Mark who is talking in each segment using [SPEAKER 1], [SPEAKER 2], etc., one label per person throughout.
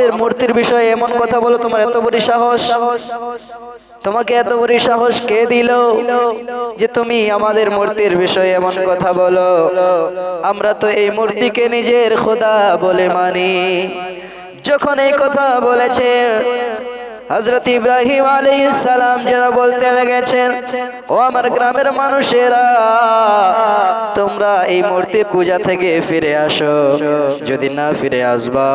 [SPEAKER 1] আমাদের মূর্তির বিষয়ে এমন কথা বলো, তোমার এত বড় সাহস। তোমাকে এত বড় সাহস কে দিল? যে তুমি আমাদের মূর্তির বিষয়ে এমন কথা বলো। আমরা তো এই মূর্তিকে নিজের খোদা বলে মানি। যখন এই কথা বলেছে হজরত ইব্রাহিম আলী সালাম যেন বলতে লেগেছেন, ও আমার গ্রামের মানুষেরা, তোমরা এই মূর্তি পূজা থেকে ফিরে আসো। যদি না ফিরে আসবা,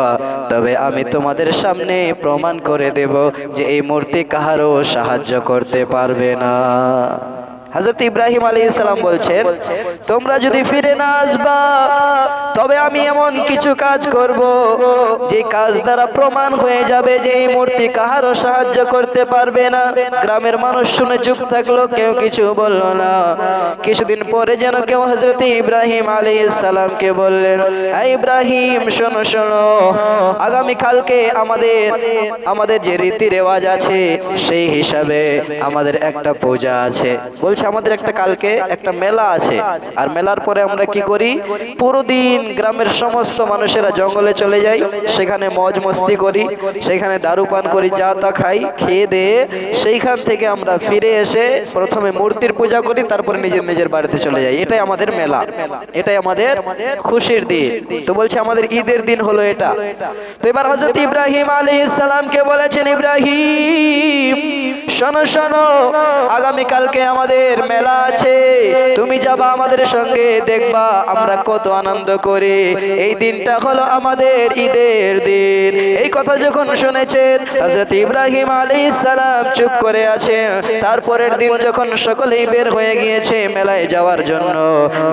[SPEAKER 1] তবে আমি তোমাদের সামনে প্রমাণ করে দেব যে এই মূর্তি কাহারও সাহায্য করতে পারবে না। হজরত ইব্রাহিম আলী ইসলাম বলছেন, তোমরা যদি ফিরে না আসবা, তবে আমি এমন কিছু কাজ করব, যে কাজ দ্বারা প্রমাণ হয়ে যাবে যে এই মূর্তি কাহারও সাহায্য করতে পারবে না। গ্রামের মানুষ শুনে চুপ থাকল, কেউ কিছু বলল না। কিছুদিন পরে যেন কেউ হজরত ইব্রাহিম আলী ইসলামকে বললেন ইব্রাহিম, শোনো শোনো আগামী কালকে আমাদের আমাদের যে রীতি রেওয়াজ আছে, সেই হিসাবে আমাদের একটা পূজা আছে। বলছে আমাদের একটা কালকে একটা মেলা আছে। আর মেলার পরে আমরা কি করি? পুরো দিন গ্রামের সমস্ত মানুষেরা জঙ্গলে চলে যাই। সেখানে মজ মস্তি করি। সেখানে দারু পান করি, যা তা খাই, খেয়ে দিয়ে সেইখান থেকে আমরা ফিরে এসে প্রথমে মূর্তির পূজা করি, তারপরে নিজের নিজের বাড়িতে চলে যাই। এটাই আমাদের মেলা। এটাই আমাদের খুশির দিন। তো বলছে আমাদের ঈদের দিন হলো এটা। তো এবার হজরত ইব্রাহিম আলী ইসলামকে বলেছেন, ইব্রাহিম শোনো শোনো, আগামীকালকে আমাদের মেলা আছে। তুমি যাবা আমাদের সঙ্গে, দেখবা আমরা কত আনন্দ করি। এই দিনটা হলো আমাদের ঈদের দিন। এই কথা যখন শুনেছেন, হযরত ইব্রাহিম আলাইহিস সালাম চুপ করে আছেন। তারপরের দিন যখন সকলেই বের হয়ে গিয়েছে মেলায় যাওয়ার জন্য,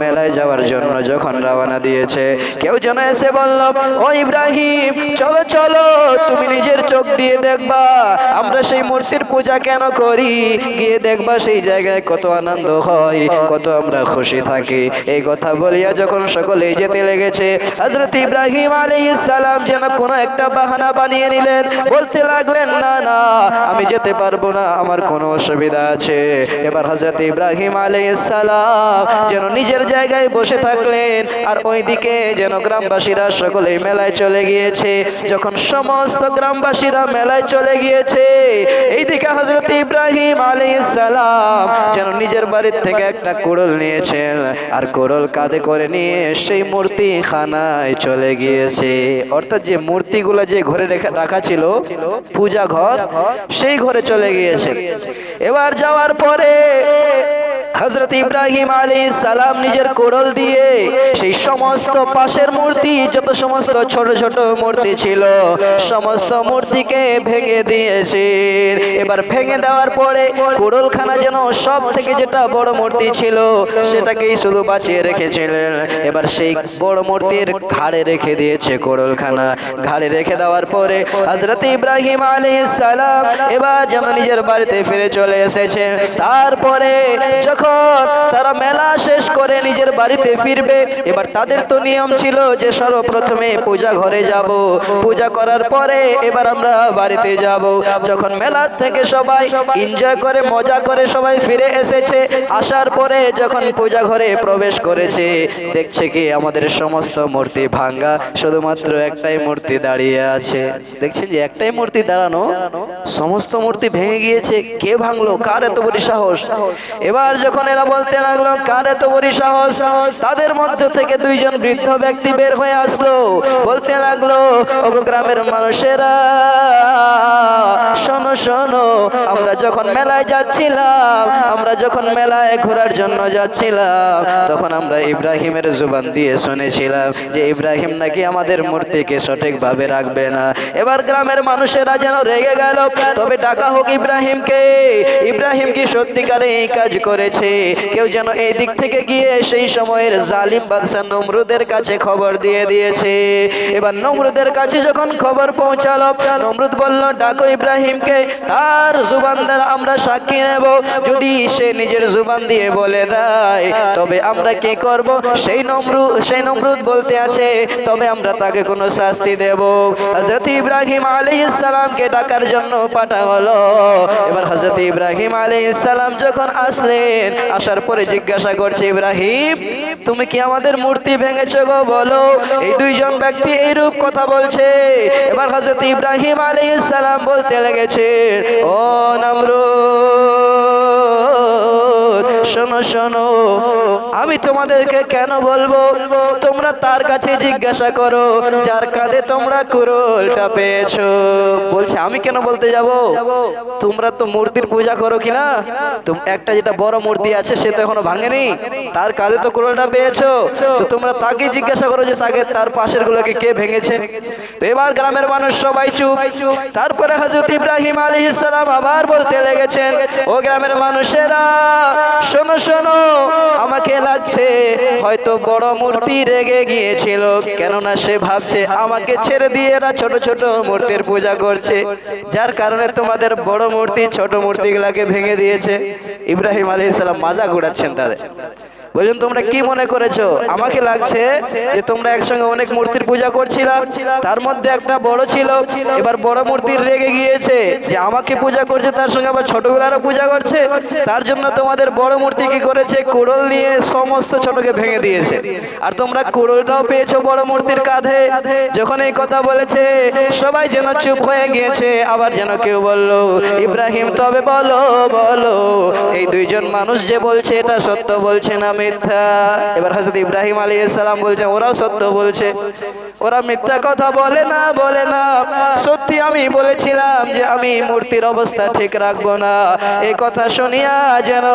[SPEAKER 1] মেলায় যাওয়ার জন্য যখন রওনা দিয়েছে, কেউ যেন এসে বলল, ও ইব্রাহিম, চলো চলো, তুমি নিজের চোখ দিয়ে দেখবা, আমরা সেই মূর্তির পূজা কেন করি? গিয়ে দেখবা সেই জায়গায় কত আনন্দ হয়, কত আমরা খুশি থাকি। এই কথা বলিয়া যখন সকলে যেতে লেগেছে হজরত ইব্রাহিম আলাইহিস সালাম যেন কোনো একটা বাহানা বানিয়ে নিলেন। বলতে লাগলেন, না না, আমি যেতে পারব না, আমার কোনো অসুবিধা আছে। এবার হজরত ইব্রাহিম আলাইহিস সালাম যেন নিজের জায়গায় বসে থাকলেন আর ওইদিকে যেন গ্রামবাসীরা সকলেই মেলায় চলে গিয়েছে। যখন সমস্ত গ্রামবাসীরা মেলায় চলে গিয়েছে, এইদিকে হজরত ইব্রাহিম আলী সালাম যেন নিজের বাড়ির থেকে একটা কোড়ল নিয়েছেন। আর কোড়ল কাঁধে করে নিয়ে সেই মূর্তি খানায় চলে গিয়েছে। অর্থাৎ যে মূর্তিগুলো যে ঘরে রেখে- ছিল, পূজা ঘর, সেই ঘরে চলে গিয়েছে। এবার যাওয়ার পরে হজরত ইব্রাহিম আলী সালাম নিজের কোড়ল দিয়ে সেই সমস্ত পাশের মূর্তি, যত সমস্ত ছোট ছোট মূর্তি ছিল, সমস্ত মূর্তিকে ভেঙে দিয়েছে এবার ভেঙে দেওয়ার পরে কোড়লখানা যেন সব থেকে যেটা বড় মূর্তি ছিল, সেটাকেই শুধু বাঁচিয়ে রেখেছিলেন। এবার সেই বড় মূর্তির ঘাড়ে রেখে দিয়েছে কোড়লখানা। ঘাড়ে রেখে দেওয়ার পরে হজরত ইব্রাহিম আলী সালাম এবার যেন নিজের বাড়িতে ফিরে চলে এসেছে তারপরে যখন তারা মেলা শেষ করে নিজের বাড়িতে ফিরবে। এবার তাদের তো নিয়ম ছিল যে সর্বপ্রথমে পূজা ঘরে যাব। পূজা করার পরে এবার আমরা বাড়িতে যাব। যখন মেলার থেকে সবাই এনজয় করে, মজা করে সবাই ফিরে এসেছে, আসার পরে যখন পূজা ঘরে প্রবেশ করেছে, দেখছে কি আমাদের সমস্ত মূর্তি ভাঙ্গা, শুধুমাত্র একটাই মূর্তি দাঁড়িয়ে আছে। দেখছেন যে একটাই মূর্তি দাঁড়ানো, সমস্ত মূর্তি ভেঙে গিয়েছে। কে ভাঙলো? কার এত বড় সাহস? এবার যখন এরা বলতে লাগল, কার এত বড় সাহস? তাদের মধ্য থেকে দুইজন বৃদ্ধ ব্যক্তি বের হয়ে আসলো। বলতে লাগল, ওগো গ্রামের মানুষেরা, শোনো শোনো, আমরা যখন মেলায় যাচ্ছিলাম, আমরা যখন মেলায় ঘোরার জন্য যাচ্ছিলাম, তখন আমরা ইব্রাহিমের জুবান দিয়ে শুনেছিলাম যে ইব্রাহিম নাকি আমাদের মূর্তিকে সঠিকভাবে রাখবে না। এবার গ্রামের মানুষেরা যেন রেগে গেল, তবে ডাকা হোক ইব্রাহিমকে, ইব্রাহিম কি সত্যিকারে এই কাজ করেছে? কেউ যেন এই দিক থেকে গিয়ে সেই সময়ের জালিম বাদশাহ নমরুদের কাছে খবর দিয়ে দিয়েছে। এবার নমরুদের কাছে যখন খবর পৌঁছালো, নমরুদ বলল, ডাকো ইব্রাহিমকে, তার জুবান দ্বারা আমরা সাক্ষী নেব। যদি সে নিজের জুবান দিয়ে বলে দেয়, তবে আমরা কি করব? সেই নমরু, সেই নমরুদ বলতে আছে, তবে আমরা তাকে কোনো শাস্তি দেব। হযরত ইব্রাহিম আলাইহিস সালামকে ডাকার জন্য পাঠা হলো এবার হযরত ইব্রাহিম আলাইহিস সালাম যখন আসলেন আসার পরে জিজ্ঞাসা করছে, ইব্রাহিম, তুমি কি আমাদের মূর্তি ভেঙেছ গো? বলো। এই দুইজন ব্যক্তি এইরূপ কথা বলছে। এবার হজরত ইব্রাহিম আলাইহিস সালাম বলতে লেগেছে ও নমরুদ শোনো শোনো। আমি তোমাদেরকে কেন বলব? তোমরা তার কাছে জিজ্ঞাসা করো, যার কাঁধে তোমরা কুরলটা পেয়েছ। বলছে, আমি কেন বলতে যাব? তোমরা তো মূর্তির পূজা করো কিনা একটা যেটা বড় মূর্তি আছে, সে তো এখনও ভাঙেনি। তার কাঁধে তো কুরলটা পেয়েছ। তো তোমরা তাকে জিজ্ঞাসা করো যে তাকে তার পাশের গুলোকে কে ভেঙেছে? তো এবার গ্রামের মানুষ সবাই চুপ। তারপরে হযরত ইব্রাহিম আলাইহিস সালাম আবার বলতে লেগেছেন, ও গ্রামের মানুষেরা শোনো শোনো, আমাকে লাগছে, হয়তো বড় মূর্তি রেগে গিয়েছিল। কেননা সে ভাবছে, আমাকে ছেড়ে দিয়ে এরা ছোট ছোট মূর্তির পূজা করছে। যার কারণে তোমাদের বড় মূর্তি, ছোট মূর্তিগুলাকে ভেঙে দিয়েছে। ইব্রাহিম আলী ইসলাম মাজা ঘুরাচ্ছেন তাদের। বলছেন তোমরা কি মনে করেছ? আমাকে লাগছে যে তোমরা একসঙ্গে অনেক মূর্তির পূজা করছিলাম, তার মধ্যে একটা বড় ছিল, এবার বড় মূর্তির রেগে গিয়েছে যে আমাকে পূজা করছে, তার সঙ্গে আবার ছোটগুলারও পূজা করছে, তার জন্য তোমাদের বড় মূর্তি কি করেছে? কুড়ল নিয়ে সমস্ত ছোটকে ভেঙে দিয়েছে। আর তোমরা কুড়োলটাও পেয়েছ বড় মূর্তির কাঁধে, যখন এই কথা বলেছে, সবাই যেন চুপ হয়ে গিয়েছে, আবার যেন কেউ বলল, ইব্রাহিম, তবে বলো বলো, এই দুইজন মানুষ যে বলছে এটা সত্য বলছে না মিথ্যা। এবার হাজরত ইব্রাহিম আলী সালাম বলছে, ওরাও সত্য বলছে। ওরা মিথ্যা কথা বলে না বলে না। সত্যি আমি বলেছিলাম যে আমি মূর্তির অবস্থা ঠিক রাখব না। কথা শুনিয়া যেন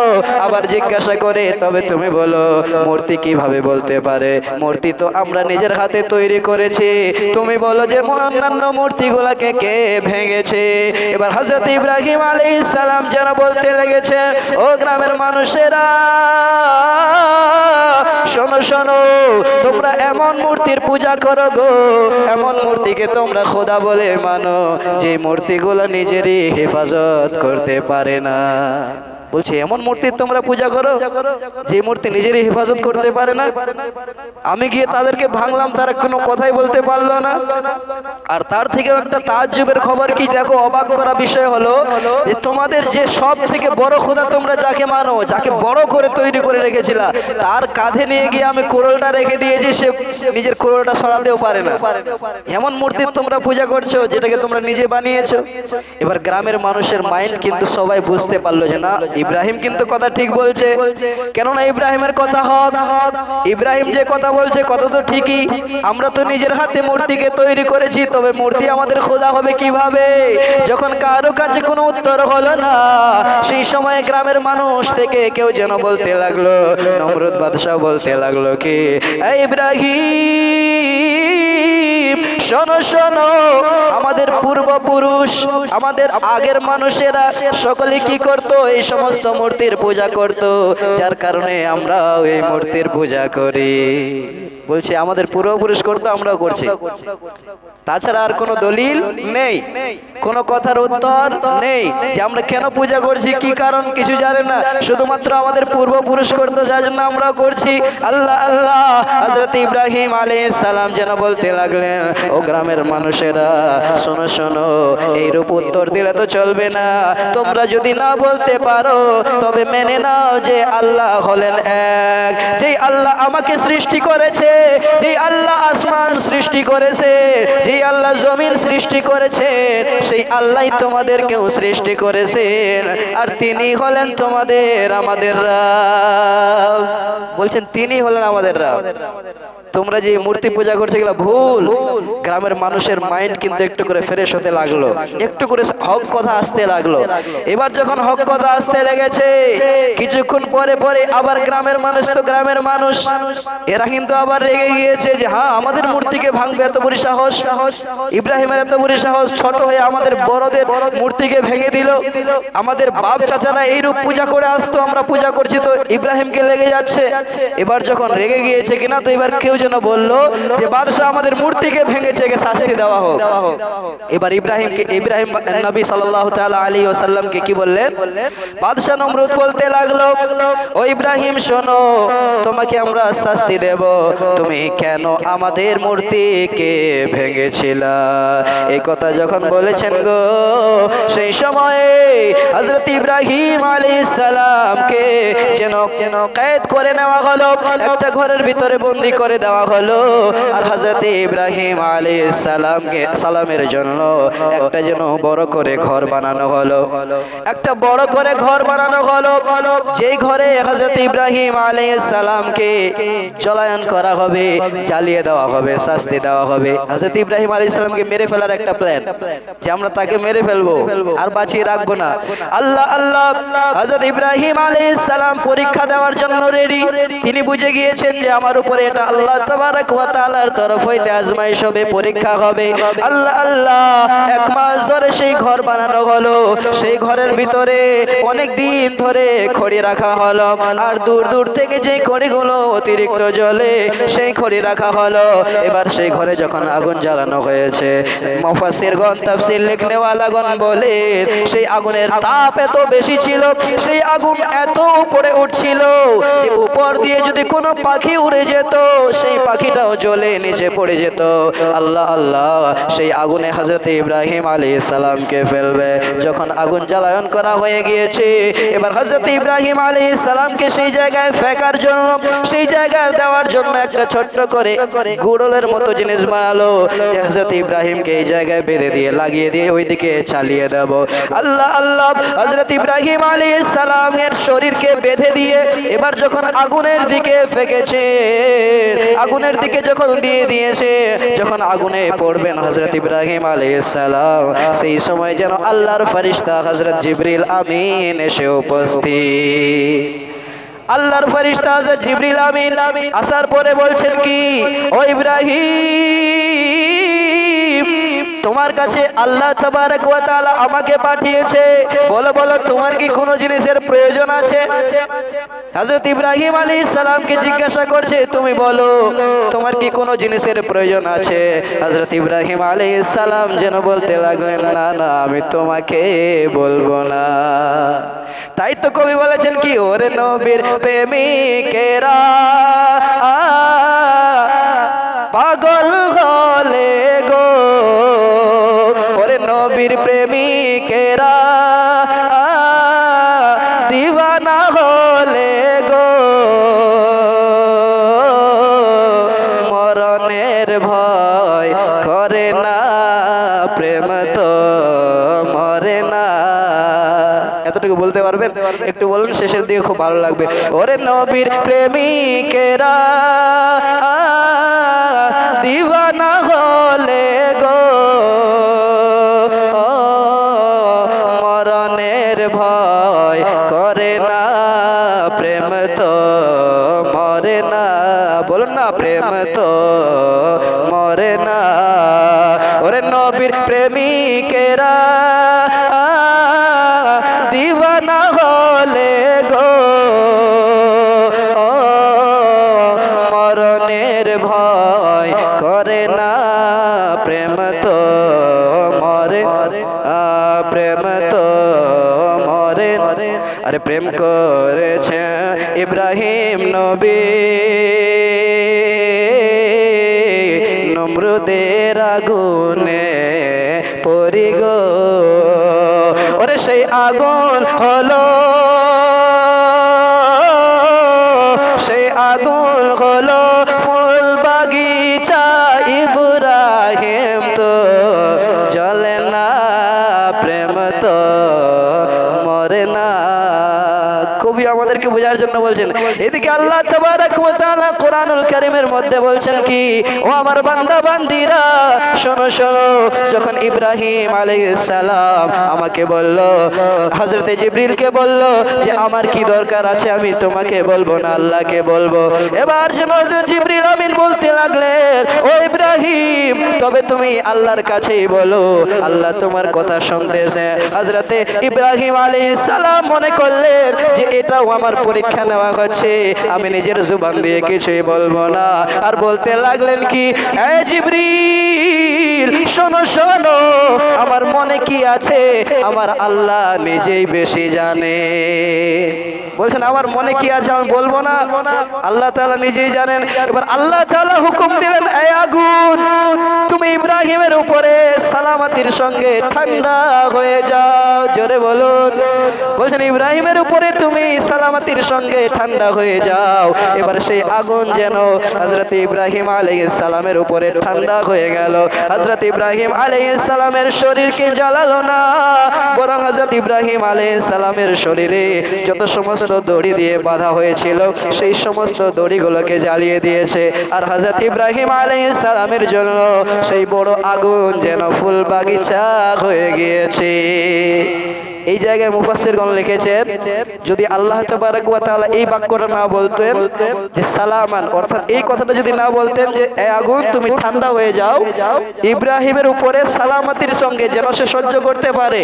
[SPEAKER 1] আবার জিজ্ঞাসা করে, তবে তুমি বলো, মূর্তি কীভাবে বলতে পারে? মূর্তি তো আমরা নিজের হাতে তৈরি করেছি। তুমি বলো যে অন্যান্য মূর্তিগুলাকে কে ভেঙেছে? এবার হজরত ইব্রাহিম আলী সালাম যেন বলতে লেগেছে, ও গ্রামের মানুষেরা শোনো শোনো, তোমরা এমন মূর্তির পূজা করো গো। এমন মূর্তিকে তোমরা খোদা বলে মানো, যে মূর্তিগুলো নিজেরই হেফাজত করতে পারে না। বলছে, এমন মূর্তির তোমরা পূজা করো, যে মূর্তি নিজেরই হেফাজত করতে পারে না। আমি গিয়ে তাদেরকে ভাঙলাম, তারা কোনো কথাই বলতে পারল না। আর তার থেকে একটা তাজ্জুবের খবর কি, দেখো, অবাক করা বিষয় হলো যে তোমাদের যে সব থেকে বড় খোদা তোমরা যাকে মানো, যাকে বড় করে তৈরি করে রেখেছিল, তার কাঁধে নিয়ে গিয়ে আমি কোরলটা রেখে দিয়েছি, সে নিজের কোরলটা সরাতেও পারে না। এমন মূর্তির তোমরা পূজা করছ, যেটাকে তোমরা নিজে বানিয়েছো। এবার গ্রামের মানুষের মাইন্ড কিন্তু সবাই বুঝতে পারল যে না ইব্রাহিম কিন্তু কথা ঠিক বলছে। কেননা ইব্রাহিমের কথা হক। ইব্রাহিম যে কথা বলছে, কথা তো ঠিকই। আমরা তো নিজের হাতে মূর্তিকে তৈরি করেছি, তবে মূর্তি আমাদের খোদা হবে কীভাবে? যখন কারও কাছে কোনো উত্তর হলো না, সেই সময় গ্রামের মানুষ থেকে কেউ যেন বলতে লাগল, নমরুদ বাদশাহ বলতে লাগল কি, "এই ইব্রাহিম শোনো শোনো, আমাদের পূর্বপুরুষ, আমাদের আগের মানুষেরা সকলে কি করত? এই সমস্ত মূর্তির পূজা করত, যার কারণে আমরা এই মূর্তির পূজা করি। বলছি, আমাদের পূর্বপুরুষ করতো, আমরাও করছি। তাছাড়া আর কোনো দলিল নেই, কোনো কথার উত্তর নেই যে আমরা কেন পূজা করছি, কি কারণ, কিছু জানে না। শুধুমাত্র আমাদের পূর্বপুরুষ করতো, যার জন্য আমরাও করছি। আল্লাহ আল্লাহ হজরত ইব্রাহিম আলাইহিস সালাম যেন বলতে লাগলেন ও গ্রামের মানুষেরা, শোনো শোনো, এইরূপ উত্তর দিলে তো চলবে না। তোমরা যদি না বলতে পারো, তবে মেনে নাও যে আল্লাহ হলেন এক। যেই আল্লাহ আমাকে সৃষ্টি করেছে, যেই আল্লাহ আসমান সৃষ্টি করেছে, যেই আল্লাহ জমিন সৃষ্টি করেছেন সেই আল্লাহ তোমাদেরকেও সৃষ্টি করেছেন। আর তিনি হলেন তোমাদের আমাদের। বলছেন, তিনি হলেন আমাদের রাব। তোমরা যে মূর্তি পূজা করছ, এগুলো ভুল। গ্রামের মানুষের মাইন্ড কিন্তু একটু করে ফ্রেশ হতে লাগল। একটু করে হক কথা আসতে লাগল। এবার যখন হক কথা আসতে লেগেছে, কিছুক্ষণ পরে পরে আবার গ্রামের মানুষ তো গ্রামের মানুষ। এরা কিন্তু আবার রেগে গিয়েছে যে হ্যাঁ আমাদের মূর্তিকে ভাঙবে, এত বড় সাহস। ইব্রাহিমের এত বড় সাহস, ছোট হয়ে আমাদের বড়দের মূর্তিকে ভেঙে দিল। আমাদের বাপ চাচারা এইরূপ পূজা করে আসতো, আমরা পূজা করছি, তো ইব্রাহিমকে লেগে যাচ্ছে। এবার যখন রেগে গিয়েছে কিনা, তো এবার কেউ যেন বলল যে বাদশাহ আমাদের মূর্তিকে ভেঙেছে, একে শাস্তি দেওয়া হোক। এবার ইব্রাহিমকে ইব্রাহিম নবী সাল্লাল্লাহু তাআলা আলাইহি ওয়াসাল্লামকে কি বললেন? বাদশাহ নমরুদ বলতে লাগল, ও ইব্রাহিম, শোনো, তোমাকে আমরা শাস্তি দেব। তুমি কেন আমাদের মূর্তিকে ভেঙেছিলা? এই কথা যখন বলেছেন গো, সেই সময়ে হযরত ইব্রাহিম আলাইহিস সালামকে যেন যেন কয়েদ করে নেওয়া হলো, একটা ঘরের ভিতরে বন্দি করে দেওয়া হলো আর হযরত ইব্রাহিম আলাইহিস সালামকে সালামের জন্য একটা যেন বড় করে ঘর বানানো হলো। একটা বড় করে ঘর বানানো হলো। যেই ঘরে হযরত ইব্রাহিম আলাইহিস সালামকে চলায়ন করা হবে, জ্বালিয়ে দেওয়া হবে, শাস্তি দেওয়া হবে। হযরত ইব্রাহিম আলাইহিস সালামকে মেরে ফেলার একটা প্ল্যান যে আমরা তাকে মেরে ফেলব, আর বাঁচিয়ে রাখব না। আল্লাহ আল্লাহ, হযরত ইব্রাহিম আলাইহিস সালাম পরীক্ষা দেওয়ার জন্য রেডি তিনি বুঝে গিয়েছেন যে আমার উপরে এটা আল্লাহ অতিরিক্ত জলে সেই খড়ি রাখা হলো। এবার সেই ঘরে যখন আগুন জ্বালানো হয়েছে, মুফাসসির গণ লিখনেওয়ালাগণ বলে সেই আগুনের তাপ এত বেশি ছিল, সেই আগুন এত উপরে উঠছিল যে উপর দিয়ে যদি কোনো পাখি উড়ে যেত সেই পাখিটাও জ্বলে নিচে পড়ে যেত। আল্লাহ আল্লাহ, সেই আগুনে হযরত ইব্রাহিম আলাইহিস সালামকে ফেলবে। যখন আগুন জ্বালায়ন করা হয়ে গিয়েছে, এবার হযরত ইব্রাহিম আলাইহিস সালামকে সেই জায়গায় ফেকার জন্য, সেই জায়গায় দেওয়ার জন্য একটা ছোট্ট করে গুড়লের মতো জিনিস বানালো যে হযরত ইব্রাহিমকে এই জায়গায় বেঁধে দিয়ে, লাগিয়ে দিয়ে ওইদিকে চালিয়ে দেব। আল্লাহ আল্লাহ, হযরত ইব্রাহিম আলী সালামের শরীরকে বেঁধে দিয়ে এবার যখন আগুনের দিকে ফেকেছে আগুনের দিকে যখন দিয়ে দিয়েছে, যখন আগুনে পড়বেন হজরত ইব্রাহিম আলাইসালাম সেই সময় যেন আল্লাহর ফারিস্তা হজরত জিবরিল আমিন এসে উপস্থিত। আল্লাহর ফারিস্তা হজরত জিবরিল আমিন আসার পরে বলছেন কি? ও ইব্রাহিম! তোমার কাছে আল্লাহ আমাকে পাঠিয়েছে। বলো বলো, তোমার কি কোনো জিনিসের প্রয়োজন আছে? হযরত ইব্রাহিম আলাইহিস সালামকে জিজ্ঞাসা করছে, তুমি বলো, তোমার কি কোনো জিনিসের প্রয়োজন আছে? হযরত ইব্রাহিম আলাইহিস সালাম যেন বলতে লাগলেন, না না, আমি তোমাকে বলব না। তাই তো কবি বলেছেন কি, ওরে নবীর প্রেমিকেরা, পাগল নবীর প্রেমিকেরা দিওয়ানা হলে গো। মরণের ভয় করে না, প্রেম তো মরে না। এতটুকু বলতে পারবেন? একটু বলুন, শেষের দিকে খুব ভালো লাগবে। ওরে নবীর প্রেমিকেরা দিওয়ানা হলে গো। ভয় করে না প্রেম তো মরে না। বলুন না প্রেম তো আরে প্রেম করেছে ইব্রাহিম নবী। নম্রদের আগুনে পরিগ ওরে সেই আগুন হলো। জন্য বলছেন। এদিকে আল্লাহ তাবারাক ওয়া তাআলা কোরআনুল কারীমের মধ্যে বলছেন কি, ও আমার বান্দা, বান্দিরা, শোনো শোনো। যখন ইব্রাহিম সালাম আমাকে বলল, হযরতে জিবরিলকে বলল যে, আমার কি দরকার আছে? আমি তোমাকে বলব না, আল্লাহকে বলব। এবার যেন হযরত জিবরিল আমিন বলতে লাগলেন, ও ইব্রাহিম, তবে তুমি আল্লাহর কাছেই বলো, আল্লাহ তোমার কথা শুনতেছে। হযরতে ইব্রাহিম সালাম মনে করলেন যে, এটাও আমার পরীক্ষা নেওয়া হচ্ছে, আমি নিজের জুবান দিয়ে কিছুই বলব না। আর বলতে লাগলেন কি জিবরিল, শোনো শোনো, আমার মনে কি আছে? আমার আল্লাহ নিজেই বেশি জানে। বলছেন, আমার মনে কি আছে আমি বলব না? আল্লাহ তাআলা নিজেই জানেন। এবার আল্লাহ তাআলা হুকুম দিলেন আগুন, তুমি ইব্রাহিমের উপরে সালামাতির সঙ্গে ঠান্ডা হয়ে যাও। জোরে বলুন। বলছেন, ইব্রাহিমের উপরে তুমি সালামাতির সঙ্গে ঠান্ডা হয়ে যাও। এবার সেই আগুন যেন হযরত ইব্রাহিম সালামের উপরে ঠান্ডা হয়ে গেল। হযরত ইব্রাহিম সালামের শরীরকে জ্বালালো না, বরং হযরত ইব্রাহিম সালামের শরীরে যত সমস্ত দড়ি দিয়ে বাঁধা হয়েছিল। সেই সমস্ত দড়িগুলোকে জ্বালিয়ে দিয়েছে। আর হযরত ইব্রাহিম সালামের জন্য সেই বড় আগুন যেন ফুল বাগিচা হয়ে গিয়েছে। এই জায়গায় মুফাসসিরগণ লিখেছেন যদি আল্লাহ তাবারক ওয়া তাআলা এই বাক্যটা না বলতেন যে সালামান, অর্থাৎ এই কথাটা যদি না বলতেন যে, এ আগুন, তুমি ঠান্ডা হয়ে যাও, ইব্রাহিমের উপরে সালামাতির সঙ্গে যেন সে সহ্য করতে পারে।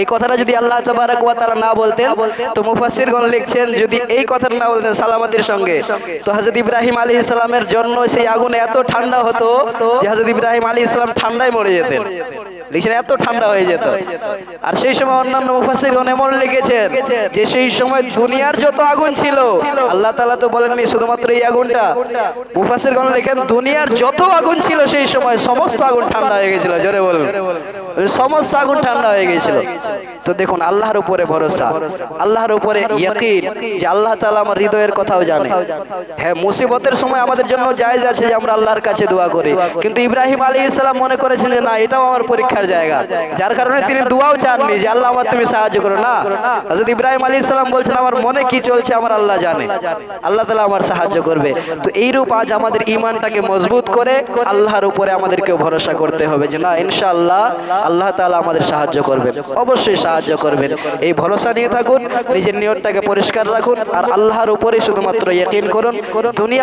[SPEAKER 1] এই কথাটা যদি আল্লাহ তাবারক ওয়া তাআলা না বলতেন, তো মুফাসসিরগণ লিখছেন, যদি এই কথাটা না বলতেন সালামাতির সঙ্গে, তো হযরত ইব্রাহিম আলাইহিস সালামের জন্য সেই আগুন এত ঠান্ডা হতো যে হযরত ইব্রাহিম আলাইহিস সালাম ঠান্ডায় মরে যেতেন। লিখছেন, এত ঠান্ডা হয়ে যেত। আর সেই সময় অন্যান্য মুফাসসিরগণ এমন লিখেছেন যে সেই সময় দুনিয়ার যত আগুন ছিল, আল্লাহ তাআলা তো বলেননি শুধুমাত্র এই আগুনটা। মুফাসসিরগণ লেখেন, দুনিয়ার যত আগুন ছিল সেই সময় সমস্ত আগুন ঠান্ডা হয়ে গেছিল, জোরে বলুন। সমস্ত আগুন ঠান্ডা হয়ে গেছিল। তো দেখুন, আল্লাহর উপরে ভরসা, আল্লাহর উপরে ইয়াকিন যে আল্লাহ তাআলা আমার হৃদয়ের কথাও জানে। হ্যাঁ মুসিবতের সময় আমাদের জন্য জায়েজ আছে যে আমরা আল্লাহর কাছে দোয়া করি। কিন্তু ইব্রাহিম আলাইহিস সালাম মনে করেছিলেন না, এটাও আমার পরীক্ষার জায়গা। যার কারণে তিনি দোয়াও চাননি যে আল্লাহ আমার তুমি সাহায্য করো না। হযরত ইব্রাহিম আলাইহিস সালাম বলছেন, আমার মনে কি চলছে আমার আল্লাহ জানে। আল্লাহ তাআলা আমার সাহায্য করবে। তো এইরূপ আজ আমাদের ঈমানটাকে মজবুত করে আল্লাহর উপরে আমাদেরকে ভরসা করতে হবে যে না, ইনশাআল্লাহ আল্লাহ তাআলা আমাদের সাহায্য করবেন। অবশ্যই সাহায্য করবেন। এই ভরসা নিয়ে থাকুন, নিজের নিয়তটাকে পরিষ্কার রাখুন, আর আল্লাহর উপরে শুধুমাত্র ইয়াকিন করুন। দুনিয়া